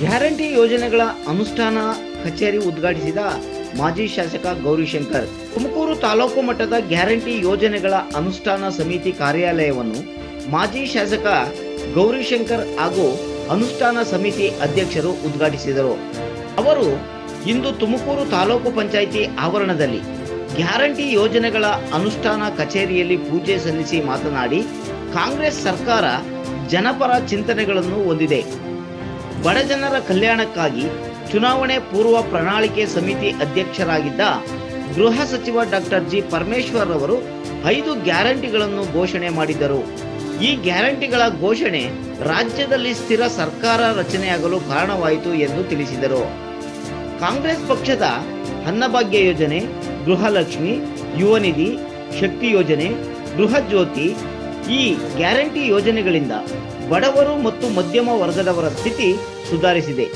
Guarantee ಯೋಜನೆಗಳ ಅನುಷ್ಠಾನ ಕಚೇರಿ ಉದ್ಘಾಟಿಸಿದ ಮಾಜಿ ಶಾಸಕ ಗೌರಿಶಂಕರ್. ತುಮಕೂರು ತಾಲೂಕು ಮಟ್ಟದ ಗ್ಯಾರಂಟಿ ಯೋಜನೆಗಳ ಅನುಷ್ಠಾನ ಸಮಿತಿ ಕಾರ್ಯಾಲಯವನ್ನು ಮಾಜಿ ಶಾಸಕ ಗೌರಿಶಂಕರ್ ಹಾಗೂ ಅನುಷ್ಠಾನ ಸಮಿತಿ ಅಧ್ಯಕ್ಷರು ಉದ್ಘಾಟಿಸಿದರು. ಅವರು ಇಂದು ತುಮಕೂರು ತಾಲೂಕು ಪಂಚಾಯಿತಿ ಆವರಣದಲ್ಲಿ ಗ್ಯಾರಂಟಿ ಯೋಜನೆಗಳ ಅನುಷ್ಠಾನ ಕಚೇರಿಯಲ್ಲಿ ಪೂಜೆ ಸಲ್ಲಿಸಿ ಮಾತನಾಡಿ, ಕಾಂಗ್ರೆಸ್ ಸರ್ಕಾರ ಜನಪರ ಚಿಂತನೆಗಳನ್ನು ಹೊಂದಿದೆ. ಬಡಜನರ ಕಲ್ಯಾಣಕ್ಕಾಗಿ ಚುನಾವಣೆ ಪೂರ್ವ ಪ್ರಣಾಳಿಕೆ ಸಮಿತಿ ಅಧ್ಯಕ್ಷರಾಗಿದ್ದ ಗೃಹ ಸಚಿವ ಡಾಕ್ಟರ್ ಜಿ ಪರಮೇಶ್ವರ್ ಅವರು ಐದು ಗ್ಯಾರಂಟಿಗಳನ್ನು ಘೋಷಣೆ ಮಾಡಿದ್ದರು. ಈ ಗ್ಯಾರಂಟಿಗಳ ಘೋಷಣೆ ರಾಜ್ಯದಲ್ಲಿ ಸ್ಥಿರ ಸರ್ಕಾರ ರಚನೆಯಾಗಲು ಕಾರಣವಾಯಿತು ಎಂದು ತಿಳಿಸಿದರು. ಕಾಂಗ್ರೆಸ್ ಪಕ್ಷದ ಅನ್ನಭಾಗ್ಯ ಯೋಜನೆ, ಗೃಹಲಕ್ಷ್ಮಿ ಯುವನಿಧಿ ಶಕ್ತಿ ಯೋಜನೆ, ಗೃಹ ಜ್ಯೋತಿ ಈ ಗ್ಯಾರಂಟಿ ಯೋಜನೆಗಳಿಂದ ಬಡವರು ಮತ್ತು ಮಧ್ಯಮ ವರ್ಗದವರ ಸ್ಥಿತಿ ಸುಧಾರಿಸಿದೆ.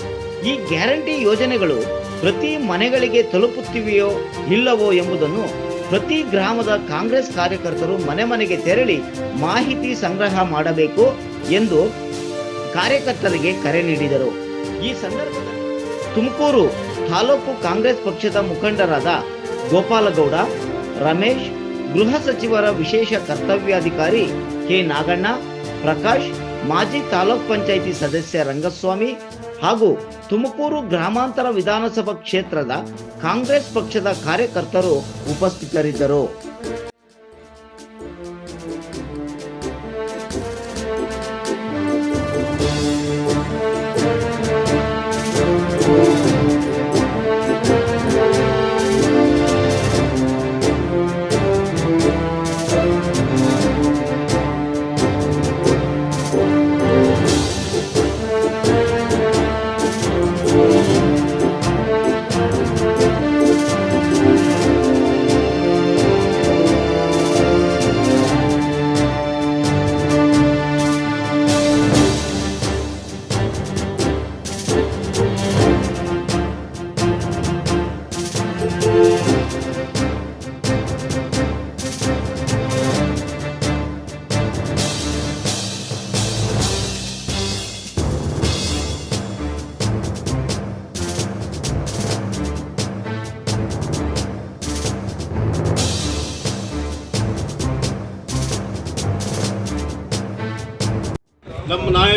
ಈ ಗ್ಯಾರಂಟಿ ಯೋಜನೆಗಳು ಪ್ರತಿ ಮನೆಗಳಿಗೆ ತಲುಪುತ್ತಿವೆಯೋ ಇಲ್ಲವೋ ಎಂಬುದನ್ನು ಪ್ರತಿ ಗ್ರಾಮದ ಕಾಂಗ್ರೆಸ್ ಕಾರ್ಯಕರ್ತರು ಮನೆ ಮನೆಗೆ ತೆರಳಿ ಮಾಹಿತಿ ಸಂಗ್ರಹ ಮಾಡಬೇಕು ಎಂದು ಕಾರ್ಯಕರ್ತರಿಗೆ ಕರೆ ನೀಡಿದರು. ಈ ಸಂದರ್ಭದಲ್ಲಿ ತುಮಕೂರು ತಾಲೂಕು ಕಾಂಗ್ರೆಸ್ ಪಕ್ಷದ ಮುಖಂಡರಾದ ಗೋಪಾಲಗೌಡ, ರಮೇಶ್ ಗೃಹ ಸಚಿವರ ವಿಶೇಷ ಕರ್ತವ್ಯಾಧಿಕಾರಿ ಕೆ ನಾಗಣ್ಣ, ಪ್ರಕಾಶ್, ಮಾಜಿ ತಾಲೂಕ್ ಪಂಚಾಯಿತಿ ಸದಸ್ಯ ರಂಗಸ್ವಾಮಿ ಹಾಗೂ ತುಮಕೂರು ಗ್ರಾಮಾಂತರ ವಿಧಾನಸಭಾ ಕ್ಷೇತ್ರದ ಕಾಂಗ್ರೆಸ್ ಪಕ್ಷದ ಕಾರ್ಯಕರ್ತರು ಉಪಸ್ಥಿತರಿದ್ದರು.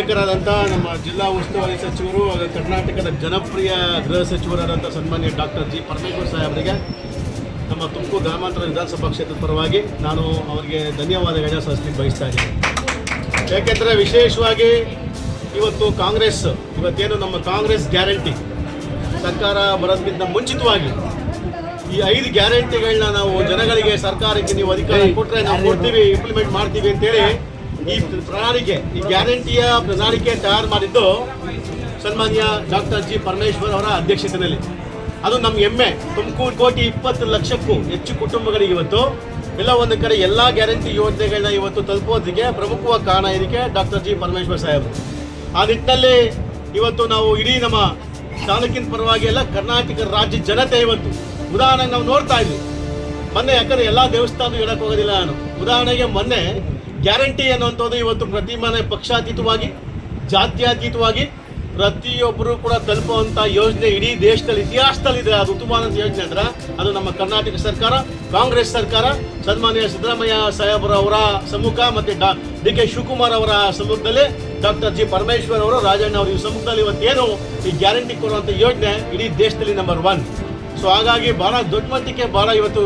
ನಾಯಕರಾದಂಥ ನಮ್ಮ ಜಿಲ್ಲಾ ಉಸ್ತುವಾರಿ ಸಚಿವರು ಹಾಗೂ ಕರ್ನಾಟಕದ ಜನಪ್ರಿಯ ಗೃಹ ಸಚಿವರಾದಂಥ ಸನ್ಮಾನ್ಯ ಡಾಕ್ಟರ್ ಜಿ. ಪರಮೇಶ್ವರ್ ಸಾಹೇಬರಿಗೆ ನಮ್ಮ ತುಮಕೂರು ಗ್ರಾಮಾಂತರ ವಿಧಾನಸಭಾ ಕ್ಷೇತ್ರದ ಪರವಾಗಿ ನಾನು ಅವರಿಗೆ ಧನ್ಯವಾದಗಳನ್ನ ಸಲ್ಲಿಸಲಿಕ್ಕೆ ಬಯಸ್ತಾ ಇದ್ದೀನಿ. ಯಾಕೆಂದರೆ ವಿಶೇಷವಾಗಿ ಇವತ್ತು ಕಾಂಗ್ರೆಸ್, ಇವತ್ತೇನು ನಮ್ಮ ಕಾಂಗ್ರೆಸ್ ಗ್ಯಾರಂಟಿ, ಸರ್ಕಾರ ಬರೋದಕ್ಕಿಂತ ಮುಂಚಿತವಾಗಿ ಈ ಐದು ಗ್ಯಾರಂಟಿಗಳನ್ನ ನಾವು ಜನಗಳಿಗೆ, ಸರ್ಕಾರಕ್ಕೆ ನೀವು ಅಧಿಕಾರ ಕೊಟ್ಟರೆ ನಾವು ಕೊಡ್ತೀವಿ ಇಂಪ್ಲಿಮೆಂಟ್ ಮಾಡ್ತೀವಿ ಅಂತೇಳಿ ಈ ಪ್ರಣಾಳಿಕೆ, ಈ ಗ್ಯಾರಂಟಿಯ ಪ್ರಣಾಳಿಕೆ ತಯಾರು ಮಾಡಿದ್ದು ಸನ್ಮಾನ್ಯ ಡಾಕ್ಟರ್ ಜಿ ಪರಮೇಶ್ವರ್ ಅವರ ಅಧ್ಯಕ್ಷತೆಯಲ್ಲಿ. ಅದು ನಮ್ಗೆ ಹೆಮ್ಮೆ. ತುಮಕೂರು ಕೋಟಿ ಇಪ್ಪತ್ತು ಲಕ್ಷಕ್ಕೂ ಹೆಚ್ಚು ಕುಟುಂಬಗಳಿಗೆ ಇವತ್ತು. ಎಲ್ಲ ಒಂದು ಕಡೆ ಎಲ್ಲ ಗ್ಯಾರಂಟಿ ಯೋಜನೆಗಳನ್ನ ಇವತ್ತು ತಲುಪೋದಕ್ಕೆ ಪ್ರಮುಖವಾಗಿ ಕಾರಣ ಇದಕ್ಕೆ ಡಾಕ್ಟರ್ ಜಿ ಪರಮೇಶ್ವರ್ ಸಾಹೇಬರು ಆ ನಿಟ್ಟಿನಲ್ಲಿ ಇವತ್ತು ನಾವು ಇಡೀ ನಮ್ಮ ತಾಲೂಕಿನ ಪರವಾಗಿ ಎಲ್ಲ ಕರ್ನಾಟಕ ರಾಜ್ಯ ಜನತೆ ಇವತ್ತು ಉದಾಹರಣೆಗೆ ನಾವು ನೋಡ್ತಾ ಇದ್ವಿ. ಮೊನ್ನೆ ಯಾಕಂದ್ರೆ ಎಲ್ಲ ದೇವಸ್ಥಾನ ಹೇಳಕ್ ಹೋಗೋದಿಲ್ಲ ನಾನು. ಉದಾಹರಣೆಗೆ ಮೊನ್ನೆ ಗ್ಯಾರಂಟಿ ಅನ್ನುವಂಥದ್ದು ಇವತ್ತು ಪ್ರತಿ ಮನೆ ಪಕ್ಷಾತೀತವಾಗಿ, ಜಾತ್ಯಾತೀತವಾಗಿ ಪ್ರತಿಯೊಬ್ಬರು ಕೂಡ ತಲುಪುವಂಥ ಯೋಜನೆ ಇಡೀ ದೇಶದಲ್ಲಿ, ಇತಿಹಾಸದಲ್ಲಿದೆ. ಅದು ಋತುಮಾನದ ಯೋಜನೆ ಅಂದ್ರೆ ಅದು ನಮ್ಮ ಕರ್ನಾಟಕ ಸರ್ಕಾರ, ಕಾಂಗ್ರೆಸ್ ಸರ್ಕಾರ, ಸನ್ಮಾನ್ಯ ಸಿದ್ದರಾಮಯ್ಯ ಸಾಹೇಬರ ಅವರ ಸಮ್ಮುಖ ಮತ್ತೆ ಡಾ, ಡಿ ಕೆ ಶಿವಕುಮಾರ್ ಅವರ ಸಮ್ಮುಖದಲ್ಲಿ ಡಾಕ್ಟರ್ ಜಿ ಪರಮೇಶ್ವರ್ ಅವರು, ರಾಜಣ್ಣ ಅವರು ಈ ಸಮ್ಮುಖದಲ್ಲಿ ಇವತ್ತೇನು ಈ ಗ್ಯಾರಂಟಿ ಕೊಡುವಂಥ ಯೋಜನೆ ಇಡೀ ದೇಶದಲ್ಲಿ ನಂಬರ್ ಒನ್ ಸೊ ಹಾಗಾಗಿ ಬಹಳ ದೊಡ್ಡ ಮಟ್ಟಕ್ಕೆ ಬಹಳ ಇವತ್ತು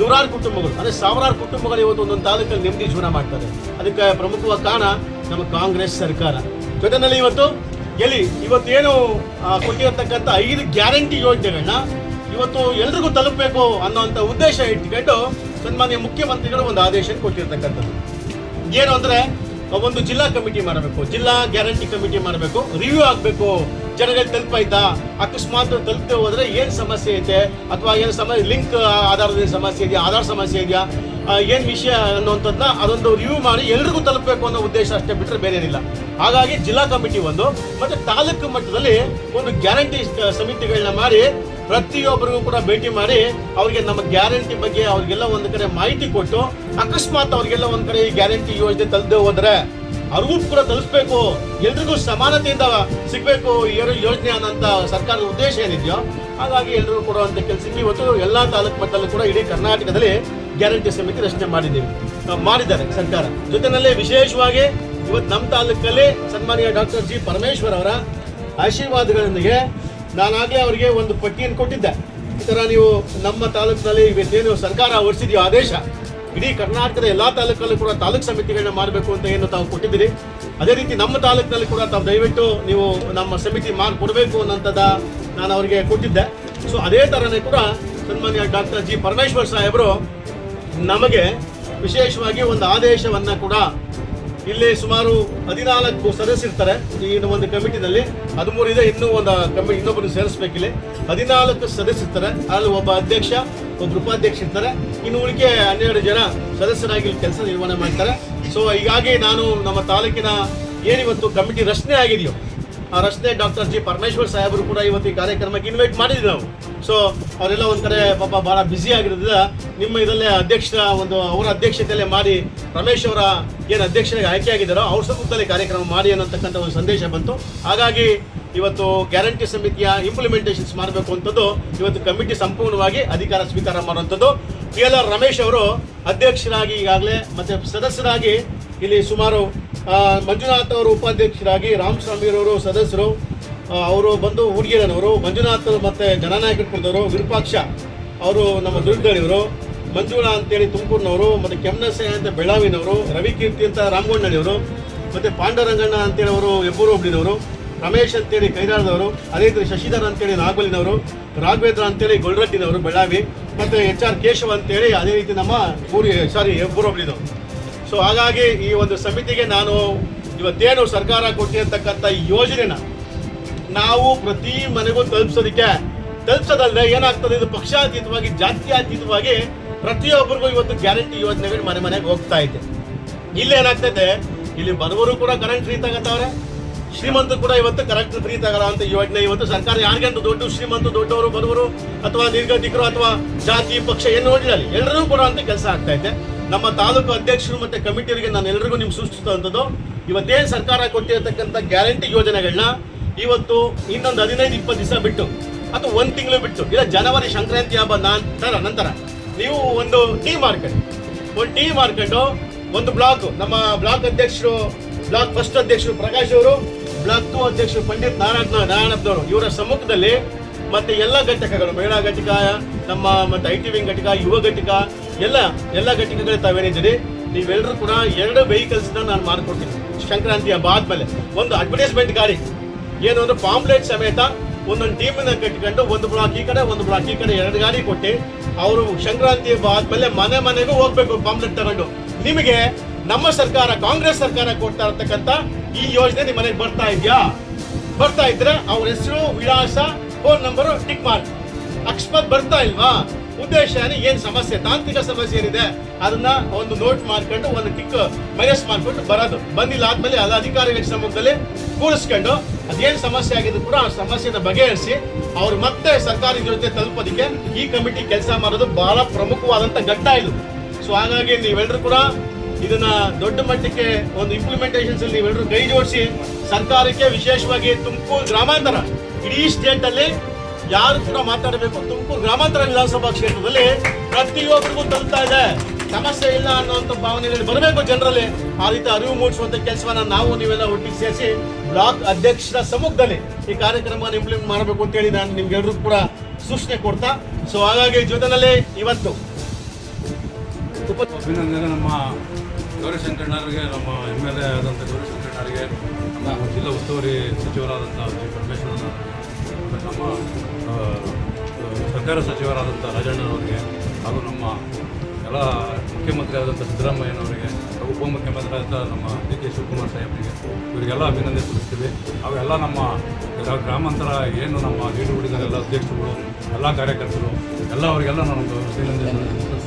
ನೂರಾರು ಕುಟುಂಬಗಳು, ಅಂದರೆ ಸಾವಿರಾರು ಕುಟುಂಬಗಳು ಇವತ್ತು ಒಂದೊಂದು ತಾಲೂಕಲ್ಲಿ ನೆಮ್ಮದಿ ಜೀವನ ಮಾಡ್ತಾರೆ. ಅದಕ್ಕೆ ಪ್ರಮುಖವಾದ ಕಾರಣ ನಮ್ಮ ಕಾಂಗ್ರೆಸ್ ಸರ್ಕಾರ. ಜೊತೆನಲ್ಲಿ ಇವತ್ತು ಎಲ್ಲಿ ಇವತ್ತೇನು ಕೊಟ್ಟಿರತಕ್ಕಂಥ ಐದು ಗ್ಯಾರಂಟಿ ಯೋಜನೆಗಳನ್ನ ಇವತ್ತು ಎಲ್ರಿಗೂ ತಲುಪಬೇಕು ಅನ್ನೋಂಥ ಉದ್ದೇಶ ಇಟ್ಕೊಂಡು ಸನ್ಮಾನ್ಯ ಮುಖ್ಯಮಂತ್ರಿಗಳು ಒಂದು ಆದೇಶ ಕೊಟ್ಟಿರ್ತಕ್ಕಂಥದ್ದು. ಏನು ಅಂದ್ರೆ ಒಂದು ಜಿಲ್ಲಾ ಕಮಿಟಿ ಮಾಡಬೇಕು, ಜಿಲ್ಲಾ ಗ್ಯಾರಂಟಿ ಕಮಿಟಿ ಮಾಡಬೇಕು, ರಿವ್ಯೂ ಆಗಬೇಕು. ಜನಗಳಿಗೆ ತಲುಪಾಯ್ತಾ ಅಕಸ್ಮಾತ್ ತಲುಪದೆ ಹೋದ್ರೆ ಏನು ಸಮಸ್ಯೆ ಐತೆ? ಅಥವಾ ಏನು ಸಮಸ್ಯೆ ಲಿಂಕ್ ಆಧಾರದ ಸಮಸ್ಯೆ ಇದೆಯಾ? ಆಧಾರ್ ಸಮಸ್ಯೆ ಇದೆಯಾ? ಏನು ವಿಷಯ ಅನ್ನುವಂಥದ್ದನ್ನ ಅದೊಂದು ರಿವ್ಯೂ ಮಾಡಿ ಎಲ್ರಿಗೂ ತಲುಪಬೇಕು ಅನ್ನೋ ಉದ್ದೇಶ ಅಷ್ಟೇ ಬಿಟ್ಟರೆ ಬೇರೆ ಏನಿಲ್ಲ ಹಾಗಾಗಿ ಜಿಲ್ಲಾ ಕಮಿಟಿ ಒಂದು, ಮತ್ತೆ ತಾಲೂಕು ಮಟ್ಟದಲ್ಲಿ ಒಂದು ಗ್ಯಾರಂಟಿ ಸಮಿತಿಗಳನ್ನ ಮಾಡಿ ಪ್ರತಿಯೊಬ್ಬರಿಗೂ ಕೂಡ ಭೇಟಿ ಮಾಡಿ ಅವರಿಗೆ ನಮ್ಮ ಗ್ಯಾರಂಟಿ ಬಗ್ಗೆ ಅವ್ರಿಗೆಲ್ಲ ಒಂದು ಕಡೆ ಮಾಹಿತಿ ಕೊಟ್ಟು, ಅಕಸ್ಮಾತ್ ಅವರಿಗೆಲ್ಲ ಒಂದು ಕಡೆ ಈ ಗ್ಯಾರಂಟಿ ಯೋಜನೆ ತಲುಪದೆ ಹೋದ್ರೆ ಅವ್ರಿಗೂ ಕೂಡ ತಲುಪಬೇಕು ಎಲ್ರಿಗೂ ಸಮಾನತೆಯಿಂದ ಸಿಗಬೇಕು ಈ ಯೋಜನೆ ಅನ್ನೋಂಥ ಸರ್ಕಾರದ ಉದ್ದೇಶ ಏನಿದೆಯೋ, ಹಾಗಾಗಿ ಎಲ್ರಿಗೂ ಕೊಡುವಂಥ ಕೆಲಸಕ್ಕೆ ಇವತ್ತು ಎಲ್ಲ ತಾಲೂಕು ಮಟ್ಟದಲ್ಲೂ ಕೂಡ ಇಡೀ ಕರ್ನಾಟಕದಲ್ಲಿ ಗ್ಯಾರಂಟಿ ಸಮಿತಿ ರಚನೆ ಮಾಡಿದ್ದೀವಿ. ಮಾಡಿದ್ದಾರೆ ಸರ್ಕಾರ. ಜೊತೆನಲ್ಲೇ ವಿಶೇಷವಾಗಿ ಇವತ್ತು ನಮ್ಮ ತಾಲೂಕಲ್ಲಿ ಸನ್ಮಾನ್ಯ ಡಾಕ್ಟರ್ ಜಿ ಪರಮೇಶ್ವರ್ ಅವರ ಆಶೀರ್ವಾದಗಳೊಂದಿಗೆ ನಾನಾಗಲೇ ಅವರಿಗೆ ಒಂದು ಪಟ್ಟಿಯನ್ನು ಕೊಟ್ಟಿದ್ದೆ. ಈ ಥರ ನೀವು ನಮ್ಮ ತಾಲೂಕಿನಲ್ಲಿ ಇವತ್ತೇನು ಸರ್ಕಾರ ಹೊರಿಸಿದೆಯೋ ಆದೇಶ ಇಡೀ ಕರ್ನಾಟಕದ ಎಲ್ಲ ತಾಲೂಕಲ್ಲೂ ಕೂಡ ತಾಲೂಕು ಸಮಿತಿಗಳನ್ನ ಮಾಡಬೇಕು ಅಂತ ಏನು ತಾವು ಕೊಟ್ಟಿದ್ದೀರಿ. ಅದೇ ರೀತಿ ನಮ್ಮ ತಾಲೂಕಿನಲ್ಲಿ ಕೂಡ ತಾವು ದಯವಿಟ್ಟು ನೀವು ನಮ್ಮ ಸಮಿತಿ ಮಾಡಿಕೊಡ್ಬೇಕು ಅನ್ನೋಂಥದ್ದು ನಾನು ಅವರಿಗೆ ಕೊಟ್ಟಿದ್ದೆ. ಸೊ ಅದೇ ಥರನೇ ಕೂಡ ಸನ್ಮಾನ್ಯ ಡಾಕ್ಟರ್ ಜಿ ಪರಮೇಶ್ವರ್ ಸಾಹೇಬರು ನಮಗೆ ವಿಶೇಷವಾಗಿ ಒಂದು ಆದೇಶವನ್ನ ಕೂಡ ಇಲ್ಲಿ ಸುಮಾರು ಹದಿನಾಲ್ಕು ಸದಸ್ಯರಿರ್ತಾರೆ ಈ ಒಂದು ಕಮಿಟಿನಲ್ಲಿ. ಹದಿಮೂರು ಇದೆ, ಇನ್ನೂ ಒಂದು ಕಮಿಟಿ ಇನ್ನೊಬ್ಬರು ಸೇರಿಸ್ಬೇಕಿಲ್ಲಿ. ಹದಿನಾಲ್ಕು ಸದಸ್ಯರಿರ್ತಾರೆ ಅಲ್ಲಿ ಒಬ್ಬ ಅಧ್ಯಕ್ಷ ಒಬ್ಬ ಉಪಾಧ್ಯಕ್ಷ ಇರ್ತಾರೆ. ಇನ್ನು ಉಳಿಕೆ ಹನ್ನೆರಡು ಜನ ಸದಸ್ಯರಾಗಿ ಕೆಲಸ ನಿರ್ವಹಣೆ ಮಾಡ್ತಾರೆ. ಸೊ ಹೀಗಾಗಿ ನಾನು ನಮ್ಮ ತಾಲೂಕಿನ ಏನಿವತ್ತು ಕಮಿಟಿ ರಚನೆ ಆಗಿದೆಯೋ, ಆ ರಚನೆ ಡಾಕ್ಟರ್ ಜಿ ಪರಮೇಶ್ವರ್ ಸಾಹೇಬರು ಕೂಡ ಇವತ್ತು ಈ ಕಾರ್ಯಕ್ರಮಕ್ಕೆ ಇನ್ವೈಟ್ ಮಾಡಿದ್ವಿ ನಾವು. ಸೊ ಅವರೆಲ್ಲ ಒಂದು ಪಾಪ ಭಾಳ ಬ್ಯುಸಿ ಆಗಿರೋದ್ರಿಂದ ನಿಮ್ಮ ಇದರಲ್ಲೇ ಅಧ್ಯಕ್ಷ ಒಂದು, ಅವರ ಅಧ್ಯಕ್ಷತೆಯಲ್ಲೇ ಮಾಡಿ, ರಮೇಶ್ ಅವರ ಏನು ಅಧ್ಯಕ್ಷರಿಗೆ ಆಯ್ಕೆ ಆಗಿದ್ದಾರೋ, ಅವ್ರ ಸುತ್ತಲೇ ಕಾರ್ಯಕ್ರಮ ಮಾಡಿ ಅನ್ನೋತಕ್ಕಂಥ ಒಂದು ಸಂದೇಶ ಬಂತು. ಹಾಗಾಗಿ ಇವತ್ತು ಗ್ಯಾರಂಟಿ ಸಮಿತಿಯ ಇಂಪ್ಲಿಮೆಂಟೇಷನ್ಸ್ ಮಾಡಬೇಕು ಅಂತದ್ದು ಇವತ್ತು ಕಮಿಟಿ ಸಂಪೂರ್ಣವಾಗಿ ಅಧಿಕಾರ ಸ್ವೀಕಾರ ಮಾಡುವಂಥದ್ದು. ಪಿ ಎಲ್ ಆರ್ ರಮೇಶ್ ಅವರು ಅಧ್ಯಕ್ಷರಾಗಿ ಈಗಾಗಲೇ ಮತ್ತು ಸದಸ್ಯರಾಗಿ ಇಲ್ಲಿ ಸುಮಾರು ಮಂಜುನಾಥ್ ಅವರು ಉಪಾಧ್ಯಕ್ಷರಾಗಿ ರಾಮಸ್ವಾಮಿರವರು ಸದಸ್ಯರು ಅವರು ಬಂದು ಹುಡುಗಿರನವರು ಮಂಜುನಾಥ್ ಮತ್ತು ಜನನಾಯಕಪುರದವರು ವಿರೂಪಾಕ್ಷ ಅವರು ನಮ್ಮ ದುರ್ಗದಳಿಯವರು ಮಂಜುಳ ಅಂತೇಳಿ ತುಮಕೂರಿನವರು, ಮತ್ತು ಕೆಮ್ಮನಸೆ ಅಂತ ಬೆಳಗಾವಿನವರು ರವಿಕೀರ್ತಿ ಅಂತ ರಾಮಗೊಂಡಳಿಯವರು ಮತ್ತು ಪಾಂಡರಂಗಣ್ಣ ಅಂತೇಳಿ ಅವರು ಹೆಬ್ಬೂರು ಹೋಬಳಿನವರು ರಮೇಶ್ ಅಂತೇಳಿ ಕೈರಾಳದವರು ಅದೇ ರೀತಿ ಶಶಿಧರ್ ಅಂತೇಳಿ ನಾಗಬಲಿನವರು, ರಾಘವೇಂದ್ರ ಅಂತೇಳಿ ಗೊಲ್ರಟ್ಟಿನವರು ಬೆಳಗಾವಿ ಮತ್ತು ಎಚ್ ಆರ್ ಕೇಶವ್ ಅಂತೇಳಿ ಅದೇ ರೀತಿ ನಮ್ಮ ಊರಿ ಸಾರಿ ಹೆಬ್ಬೂರು ಹೋಬಳಿನವರು ಸೊ ಹಾಗಾಗಿ ಈ ಒಂದು ಸಮಿತಿಗೆ ನಾನು ಇವತ್ತೇನು ಸರ್ಕಾರ ಕೊಟ್ಟಿರ್ತಕ್ಕಂಥ ಯೋಜನೆನ ನಾವು ಪ್ರತಿ ಮನೆಗೂ ತಲುಪಿಸೋದಕ್ಕೆ ತಲುಪಿಸೋದಲ್ಲದೆ ಏನಾಗ್ತದೆ, ಇದು ಪಕ್ಷಾತೀತವಾಗಿ, ಜಾತ್ಯಾತೀತವಾಗಿ ಪ್ರತಿಯೊಬ್ಬರಿಗೂ ಇವತ್ತು ಗ್ಯಾರಂಟಿ ಯೋಜನೆಗಳು ಮನೆ ಮನೆಗೆ ಹೋಗ್ತಾ ಇದೆ. ಇಲ್ಲೇನಾಗ್ತದೆ ಇಲ್ಲಿ ಬಡವರು ಕೂಡ ಕರೆಂಟ್ ಫ್ರೀ ಶ್ರೀಮಂತರು ಕೂಡ ಇವತ್ತು ಕರೆಕ್ಟ್ ಫ್ರೀ ತಗೊಳ್ಳೋ ಅಂತ ಯೋಜನೆ. ಇವತ್ತು ಸರ್ಕಾರ ಯಾರಿಗಂತ ದೊಡ್ಡ ಶ್ರೀಮಂತ ದೊಡ್ಡವರು, ಬಡವರು ಅಥವಾ ನಿರ್ಗತಿಕರು ಅಥವಾ ಜಾತಿ, ಪಕ್ಷ ಏನು ನೋಡಿಲ್ಲ ಎಲ್ಲರಿಗೂ ಅಂತ ಕೆಲಸ ಆಗ್ತಾ ಇದೆ. ನಮ್ಮ ತಾಲೂಕು ಅಧ್ಯಕ್ಷರು ಮತ್ತೆ ಕಮಿಟಿಯವರಿಗೆ ನಾನು ಎಲ್ಲರಿಗೂ ನಿಮ್ಗೆ ಸೂಚಿಸುವಂಥದ್ದು, ಇವತ್ತೇನು ಸರ್ಕಾರ ಕೊಟ್ಟಿರತಕ್ಕಂಥ ಗ್ಯಾರಂಟಿ ಯೋಜನೆಗಳನ್ನ ಇವತ್ತು ಇನ್ನೊಂದು ಹದಿನೈದು, ಇಪ್ಪತ್ತು ದಿವಸ ಬಿಟ್ಟು, ಅಥವಾ ಒಂದು ತಿಂಗಳು ಬಿಟ್ಟು, ಇಲ್ಲ ಜನವರಿ ಸಂಕ್ರಾಂತಿ ಹಬ್ಬ ನಂತರ ನಂತರ ನೀವು ಒಂದು ಟೀ ಮಾರ್ಕೆಟ್ ಒಂದು ಟೀ ಮಾರ್ಕೆಟು ಒಂದು ಬ್ಲಾಕ್ ನಮ್ಮ ಬ್ಲಾಕ್ ಅಧ್ಯಕ್ಷರು ಬ್ಲಾಕ್ ಫಸ್ಟ್ ಅಧ್ಯಕ್ಷರು ಪ್ರಕಾಶ್ ಅವರು ಬ್ಲಾಕ್ ಟು ಅಧ್ಯಕ್ಷರು ಪಂಡಿತ್ ನಾರಾಯಣ ನಾರಾಯಣಪ್ಪನವರು, ಇವರ ಸಮ್ಮುಖದಲ್ಲಿ ಮತ್ತೆ ಎಲ್ಲ ಘಟಕಗಳು, ಮಹಿಳಾ ಘಟಕ, ನಮ್ಮ ಮತ್ತೆ ಐ ಟಿ ವಿಂಗ್ ಘಟಕ, ಯುವ ಘಟಕ, ಎಲ್ಲ ಎಲ್ಲ ಘಟಕಗಳು ತಾವೇನಿದ್ದೀರಿ ನೀವೆಲ್ಲರೂ ಕೂಡ ಎರಡು ವೆಹಿಕಲ್ಸ್ ನಾನು ಮಾಡಿಕೊಡ್ತೀನಿ. ಸಂಕ್ರಾಂತಿ ಹಬ್ಬ ಆದ್ಮೇಲೆ ಒಂದು ಅಡ್ವರ್ಟೈಸ್ಮೆಂಟ್ ಗಾಡಿ. ಏನು ಅಂದ್ರೆ ಪಾಂಪ್ಲೆಟ್ ಸಮೇತ ಒಂದೊಂದು ಟೀಮನ್ನ ಕಟ್ಕೊಂಡು ಒಂದು ಬ್ಲಾಕ್ ಈ ಕಡೆ, ಒಂದು ಬ್ಲಾಕ್ ಈ ಕಡೆ ಎರಡು ಗಾಡಿ ಕೊಟ್ಟು ಅವರು ಸಂಕ್ರಾಂತಿ ಹಬ್ಬ ಆದ್ಮೇಲೆ ಮನೆ ಮನೆಗೂ ಹೋಗ್ಬೇಕು ಪಾಂಪ್ಲೆಟ್ ತಗೊಂಡು. ನಿಮಗೆ ನಮ್ಮ ಸರ್ಕಾರ, ಕಾಂಗ್ರೆಸ್ ಸರ್ಕಾರ ಕೊಡ್ತಾ ಇರ್ತಕ್ಕಂಥ ಈ ಯೋಜನೆ ನಿಮ್ಮ ಮನೆಗೆ ಬರ್ತಾ ಇದೆಯಾ? ಬರ್ತಾ ಇದ್ರೆ ಅವ್ರ ಹೆಸರು, ವಿಳಾಸ, ಫೋನ್ ನಂಬರು ಟಿಕ್ ಮಾಡಿ. ಅಕಸ್ಮಾತ್ ಬರ್ತಾ ಇಲ್ವಾ? ಉದ್ದೇಶ ಏನು? ಸಮಸ್ಯೆ? ತಾಂತ್ರಿಕ ಸಮಸ್ಯೆ ಏನಿದೆ? ಅದನ್ನ ಒಂದು ನೋಟ್ ಮಾಡ್ಕೊಂಡು, ಒಂದು ಟಿಕ್ ಮೈನಸ್ ಮಾಡ್ಕೊಂಡು ಬರೋದು. ಬಂದಿಲ್ಲ ಆದ್ಮೇಲೆ ಅದ ಅಧಿಕಾರಿಗಳ ಸಮ್ಮುಖದಲ್ಲಿ ಕೂರಿಸ್ಕೊಂಡು, ಅದೇನ್ ಸಮಸ್ಯೆ ಆಗಿದ್ರು ಕೂಡ ಆ ಸಮಸ್ಯೆನ ಬಗೆಹರಿಸಿ, ಅವ್ರು ಮತ್ತೆ ಸರ್ಕಾರಿ ಜೊತೆ ತಲುಪೋದಕ್ಕೆ ಈ ಕಮಿಟಿ ಕೆಲಸ ಮಾಡೋದು ಬಹಳ ಪ್ರಮುಖವಾದಂತ ಘಟ್ಟ ಇದು. ಸೊ ಹಾಗಾಗಿ ನೀವೆಲ್ಲರೂ ಕೂಡ ಇದನ್ನ ದೊಡ್ಡ ಮಟ್ಟಕ್ಕೆ ಒಂದು ಇಂಪ್ಲಿಮೆಂಟೇಷನ್ಸ್ ಅಲ್ಲಿ ನೀವೆಲ್ಲರೂ ಕೈ ಜೋಡಿಸಿ, ಸರ್ಕಾರಕ್ಕೆ ವಿಶೇಷವಾಗಿ ತುಮಕೂರು ಗ್ರಾಮಾಂತರ, ಇಡೀ ಸ್ಟೇಟ್ ಅಲ್ಲಿ ಯಾರು ಕೂಡ ಮಾತಾಡಬೇಕು, ತುಮಕೂರು ಗ್ರಾಮಾಂತರ ವಿಧಾನಸಭಾ ಕ್ಷೇತ್ರದಲ್ಲಿ ಪ್ರತಿಯೊಬ್ಬರಿಗೂ ತಲುಪ್ತಾ ಇದೆ. ಸಮಸ್ಯೆ ಇಲ್ಲ ಅನ್ನುವಂಥ ಭಾವನೆಗಳು ಬರಬೇಕು ಜನರಲ್ಲಿ. ಆ ರೀತಿ ಅರಿವು ಮೂಡಿಸುವಂತ ಕೆಲಸವನ್ನ ನಾವು ನೀವೆಲ್ಲ ಒಟ್ಟಿಗೆ ಸೇರಿಸಿ, ಬ್ಲಾಕ್ ಅಧ್ಯಕ್ಷರ ಸಮ್ಮುಖದಲ್ಲಿ ಈ ಕಾರ್ಯಕ್ರಮವನ್ನು ಇಂಪ್ಲಿಮೆಂಟ್ ಮಾಡಬೇಕು ಅಂತ ಹೇಳಿ ನಾನು ನಿಮ್ಗೆಲ್ಲರೂ ಕೂಡ ಸೂಚನೆ ಕೊಡ್ತಾ. ಸೊ ಹಾಗಾಗಿ ಜೊತೆನಲ್ಲಿ ಇವತ್ತು ಅಭಿನಂದನೆ ನಮ್ಮ ಗೌರಿಶಂಕಣ್ಣರಿಗೆ ನಮ್ಮ ಎಂ ಎಲ್ ಎ ಆದಂಥ ಗೌರಿಶಂಕಣ್ಣರಿಗೆ ನಮ್ಮ ಜಿಲ್ಲಾ ಉಸ್ತುವಾರಿ ಸಚಿವರಾದಂಥ ಜಿ. ನಮ್ಮ ಸರ್ಕಾರ ಸಚಿವರಾದಂಥ ರಾಜಣ್ಣನವರಿಗೆ, ಹಾಗೂ ನಮ್ಮ ಎಲ್ಲ ಮುಖ್ಯಮಂತ್ರಿ ಆದಂಥ ಸಿದ್ದರಾಮಯ್ಯನವರಿಗೆ, ಹಾಗೂ ಉಪಮುಖ್ಯಮಂತ್ರಿ ಆದಂಥ ನಮ್ಮ ಡಿ. ಕೆ. ಶಿವಕುಮಾರ್ ಸಾಹೇಬರಿಗೆ, ಇವರಿಗೆಲ್ಲ ಅಭಿನಂದನೆ ಸಲ್ಲಿಸ್ತೀವಿ ಅವೆಲ್ಲ ನಮ್ಮ ಗ್ರಾ- ಗ್ರಾಮಾಂತರ, ಏನು ನಮ್ಮ ನೀಡುಗುಡಿನ ಎಲ್ಲ ಅಧ್ಯಕ್ಷರುಗಳು, ಎಲ್ಲ ಕಾರ್ಯಕರ್ತರು, ಎಲ್ಲ ಅವರಿಗೆಲ್ಲ ನಾನು ಅಭಿನಂದನೆ ಸಲ್ಲಿಸ್ತಾ